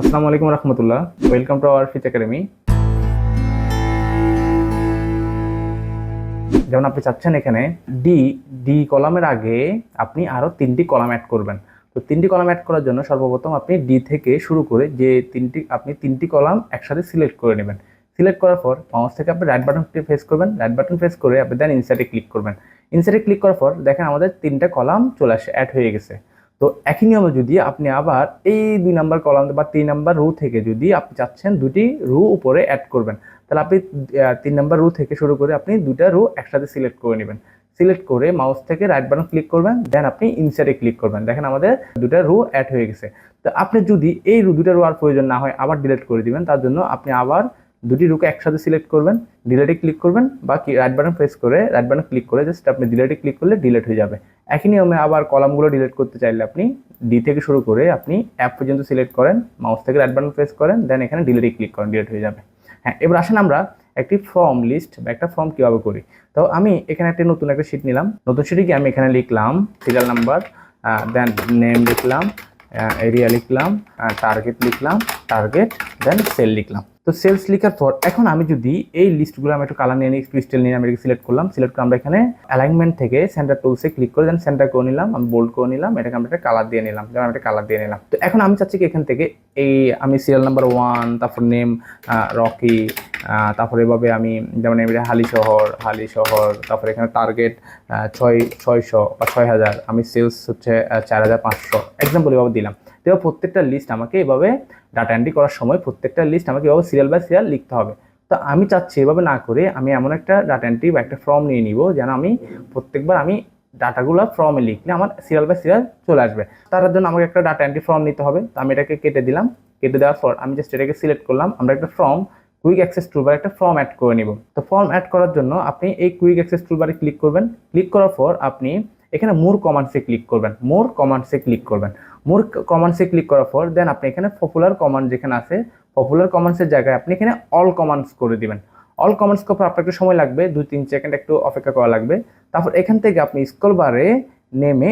আসসালামু আলাইকুম রহমতুল্লাহ। ওয়েলকাম টু আওয়ার ফিচ একাডেমি যেমন আপনি চাচ্ছেন এখানে ডি ডি কলামের আগে আপনি আরও তিনটি কলাম অ্যাড করবেন। তো তিনটি কলাম অ্যাড করার জন্য সর্বপ্রথম আপনি ডি থেকে শুরু করে যে তিনটি, আপনি তিনটি কলাম একসাথে সিলেক্ট করে নেবেন। সিলেক্ট করার পর মাউস থেকে আপনি রাইট বাটনটি প্রেস করবেন। রাইট বাটন প্রেস করে আপনি দেন ইনসার্টে ক্লিক করবেন। ইনসার্টে ক্লিক করার পর দেখেন আমাদের তিনটা কলাম চলে আসে অ্যাড হয়ে গেছে। তো একই নিয়মে যদি আপনি আবার এই দুই নাম্বার কলাম বা তিন নাম্বার রু থেকে যদি আপনি চাচ্ছেন দুটি রু উপরে অ্যাড করবেন, তাহলে আপনি তিন নাম্বার রু থেকে শুরু করে আপনি দুটা রু একসাথে সিলেক্ট করে নেবেন। সিলেক্ট করে মাউস থেকে রাইট বাটন ক্লিক করবেন দেন আপনি ইনসার্টে ক্লিক করবেন। দেখেন আমাদের দুটা রু অ্যাড হয়ে গেছে। তো আপনি যদি এই রু দুটা রু আর প্রয়োজন না হয় আবার ডিলিট করে দিবেন, তার জন্য আপনি আবার দুটি রুকে একসাথে সিলেক্ট করবেন ডিলেটে ক্লিক করবেন বা রাইট বাটন প্রেস করে রাইট বাটন ক্লিক করে জাস্ট আপনি ডিলেটে ক্লিক করলে ডিলেট হয়ে যাবে। একই নিয়মে আবার কলামগুলো ডিলেট করতে চাইলে আপনি ডি থেকে শুরু করে আপনি অ্যাপ পর্যন্ত সিলেক্ট করেন মাউস থেকে রাইট বাটন প্রেস করেন দেন এখানে ডিলেটে ক্লিক করেন ডিলেট হয়ে যাবে। হ্যাঁ এবার আসেন আমরা একটি ফর্ম লিস্ট বা একটা ফর্ম কীভাবে করি? তো আমি এখানে একটা নতুন একটা শিট নিলাম। নতুন শিটে গিয়ে আমি এখানে লিখলাম সিরিয়াল নাম্বার দেন নেম লিখলাম এরিয়া লিখলাম টার্গেট লিখলাম টার্গেট দেন সেল লিখলাম। তো সেলস লিখার পর, এখন আমি যদি এই লিস্টগুলো আমি একটু কালার নিয়ে নিই ক্রিস্টাল নিয়ে আমি এটাকে সিলেক্ট করলাম সিলেক্ট করে আমরা এখানে অ্যালাইনমেন্ট থেকে সেন্টার টুলসে ক্লিক করে দেন সেন্টার করে নিলাম, আমি বোল্ড করে নিলাম, এটাকে আমরা একটা কালার দিয়ে নিলাম, যেমন একটা কালার দিয়ে নিলাম। তো এখন আমি চাচ্ছি কি এখান থেকে এই আমি সিরিয়াল নাম্বার ওয়ান তারপর নেম রকি তারপরে এভাবে আমি যেমন এবারে হালি শহর হালি শহর, তারপরে এখানে টার্গেট ছয়, ছয়শো বা ছয় হাজার, আমি সেলস হচ্ছে চার হাজার পাঁচশো। এক্সাম্পল এভাবে দিলাম। তো প্রত্যেকটা লিস্ট আমাকে এভাবে ডাটা এন্ট্রি করার সময় প্রত্যেকটা লিস্ট আমাকে এভাবে সিরিয়াল বাই সিরিয়াল লিখতে হবে। তো আমি চাচ্ছি এভাবে না করে আমি এমন একটা ডাটা এন্ট্রি বা একটা ফর্ম নিয়ে নিব যেন আমি প্রত্যেকবার আমি ডাটাগুলো ফর্মে লিখলে আমার সিরিয়াল বাই সিরিয়াল চলে আসবে। তার জন্য আমাকে একটা ডাটা এন্ট্রি ফর্ম নিতে হবে। তো আমি এটাকে কেটে দিলাম। কেটে দেওয়ার পর আমি জাস্ট এটাকে সিলেক্ট করলাম। আমরা একটা ফর্ম কুইক অ্যাক্সেস টুলবার একটা ফর্ম অ্যাড করে নিব। তো ফর্ম অ্যাড করার জন্য আপনি এই কুইক অ্যাক্সেস টুলবারে ক্লিক করবেন। ক্লিক করার পর আপনি এখানে মোর কমান্ডসে ক্লিক করবেন। মোর কমান্ডসে ক্লিক করবেন। মোর কমান্ডসে ক্লিক করার পর দেন আপনি এখানে পপুলার কমান্ড যেখানে আছে পপুলার কমান্ডসের জায়গায় আপনি এখানে অল কমান্ডস করে দিবেন। অল কমান্ডস করার আপনার একটু সময় লাগবে, দুই, তিন সেকেন্ড একটু অপেক্ষা করা লাগবে। তারপর এখান থেকে আপনি স্ক্রল বারে নেমে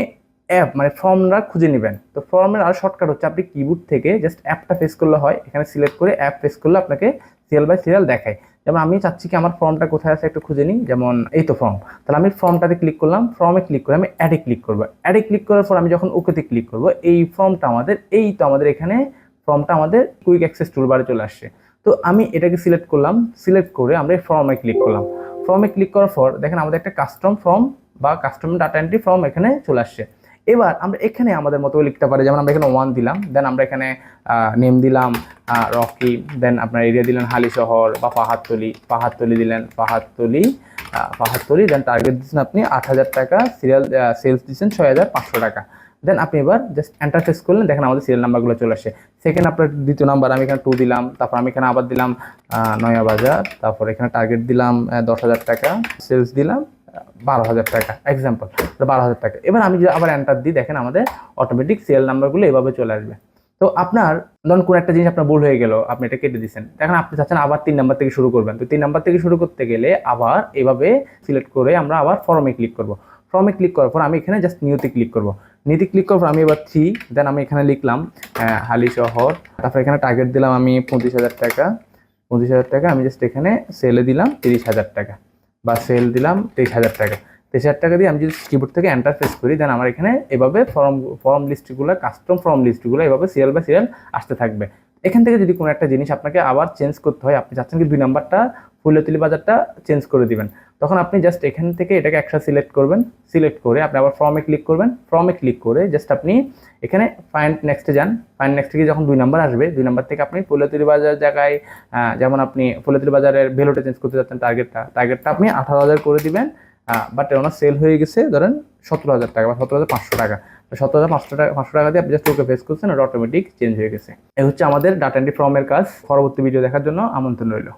অ্যাপ মানে ফর্মরা খুঁজে নেবেন। তো ফর্মের আর শর্টকাট হচ্ছে, আপনি কিবোর্ড থেকে জাস্ট অ্যাপটা ফেস করলে হয়, এখানে সিলেক্ট করে অ্যাপ ফেস করলে আপনাকে সিরিয়াল বাই সিরিয়াল দেখায়। যেমন আমি চাচ্ছি কি আমার ফর্মটা কোথায় আছে একটু খুঁজে নিই। যেমন এই তো ফর্ম তাহলে আমি ফর্মটাতে ক্লিক করলাম ফর্মে ক্লিক করে আমি অ্যাডে ক্লিক করব। অ্যাডে ক্লিক করার পর আমি যখন ওকেতে ক্লিক করব, এই ফর্মটা আমাদের, এই তো আমাদের এখানে ফর্মটা আমাদের কুইক অ্যাক্সেস টুলবারে চলে আসছে। তো আমি এটাকে সিলেক্ট করলাম সিলেক্ট করে আমরা এই ফর্মে ক্লিক করলাম। ফর্মে ক্লিক করার পর দেখেন আমাদের একটা কাস্টম ফর্ম বা কাস্টম ডাটা এন্ট্রি ফর্ম এখানে চলে আসছে। এবার আমরা এখানে আমাদের মতো লিখতে পারি, যেমন আমরা এখানে ওয়ান দিলাম দেন আমরা এখানে নেম দিলাম রকি দেন আপনার এরিয়া দিলেন হালি শহর, বা পাহাড়তলি পাহাড়তলি দিলেন পাহাড়তলি পাহাড়তলি দেন টার্গেট দিচ্ছেন আপনি আট হাজার টাকা সিরিয়াল সেলস দিচ্ছেন ছয় হাজার পাঁচশো টাকা। দেন আপনি এবার জাস্ট এন্টার করলেন, দেখেন আমাদের সিরিয়াল নাম্বারগুলো চলে আসে। সেকেন্ড আপনার দ্বিতীয় নাম্বার আমি এখানে টু দিলাম, তারপর আমি এখানে আবার দিলাম নয়া বাজার, তারপর এখানে টার্গেট দিলাম দশ হাজার টাকা সেলস দিলাম বারো হাজার টাকা এক্সাম্পল বারো হাজার টাকা। এবার আমি যদি আবার অ্যান্টার দিই, দেখেন আমাদের অটোমেটিক সেল নাম্বারগুলো এভাবে চলে আসবে। তো আপনার, ধরুন কোনো একটা জিনিস আপনার ভুল হয়ে গেল, আপনি এটা কেটে দিচ্ছেন দেখেন আপনি চাচ্ছেন আবার তিন নাম্বার থেকে শুরু করবেন। তো তিন নাম্বার থেকে শুরু করতে গেলে আবার এভাবে সিলেক্ট করে আমরা আবার ফর্মে ক্লিক করব। ফর্মে ক্লিক করার পর আমি এখানে জাস্ট নিউতে ক্লিক করব। নিউতে ক্লিক করার পর আমি এবার থ্রি দেন আমি এখানে লিখলাম হালি শহর, তারপর এখানে টার্গেট দিলাম আমি পঁচিশ হাজার টাকা। পঁচিশ হাজার টাকা আমি জাস্ট এখানে সেলে দিলাম তিরিশ হাজার টাকা। বা সেল দিলাম তেইশ হাজার টাকা। তেইশ হাজার টাকা দিয়ে আমি যদি কিবোর্ড থেকে এন্টার ফেস করি দেন আমার এখানে এভাবে ফর্ম ফর্ম লিস্টগুলো কাস্টম ফর্ম লিস্টগুলো এভাবে সিরিয়াল বা সিরিয়াল আসতে থাকবে। এখান থেকে যদি কোনো একটা জিনিস আপনাকে আবার চেঞ্জ করতে হয়, আপনি চাচ্ছেন কি দুই নাম্বারটা ফুলতলি বাজারটা চেঞ্জ করে দিবেন। তখন আপনি জাস্ট এখান থেকে এটাকে একসাথে সিলেক্ট করবেন সিলেক্ট করে আপনি আবার ফর্মে ক্লিক করবেন ফর্মে ক্লিক করে জাস্ট আপনি এখানে ফাইন নেক্সটে যান। ফাইন নেক্সট থেকে যখন দুই নাম্বার আসবে, দুই নাম্বার থেকে আপনি ফুলতলি বাজার জায়গায় যেমন আপনি ফুলতলি বাজারের ভ্যালুটা চেঞ্জ করতে যাচ্ছেন টার্গেটটা টার্গেটটা আপনি আঠারো হাজার করে দিবেন বাট ওনার সেল হয়ে গেছে ধরেন সতেরো হাজার টাকা বা সতেরো হাজার পাঁচশো টাকা। সতেরো হাজার পাঁচশো টাকা পাঁচশো টাকা দিয়ে আপনি জাস্ট ওকে ফেস করছেন, ওটা অটোমেটিক চেঞ্জ হয়ে গেছে। এই হচ্ছে আমাদের ডাটা এন্ট্রি ফর্মের কাজ। পরবর্তী ভিডিও দেখার জন্য আমন্ত্রণ রইল।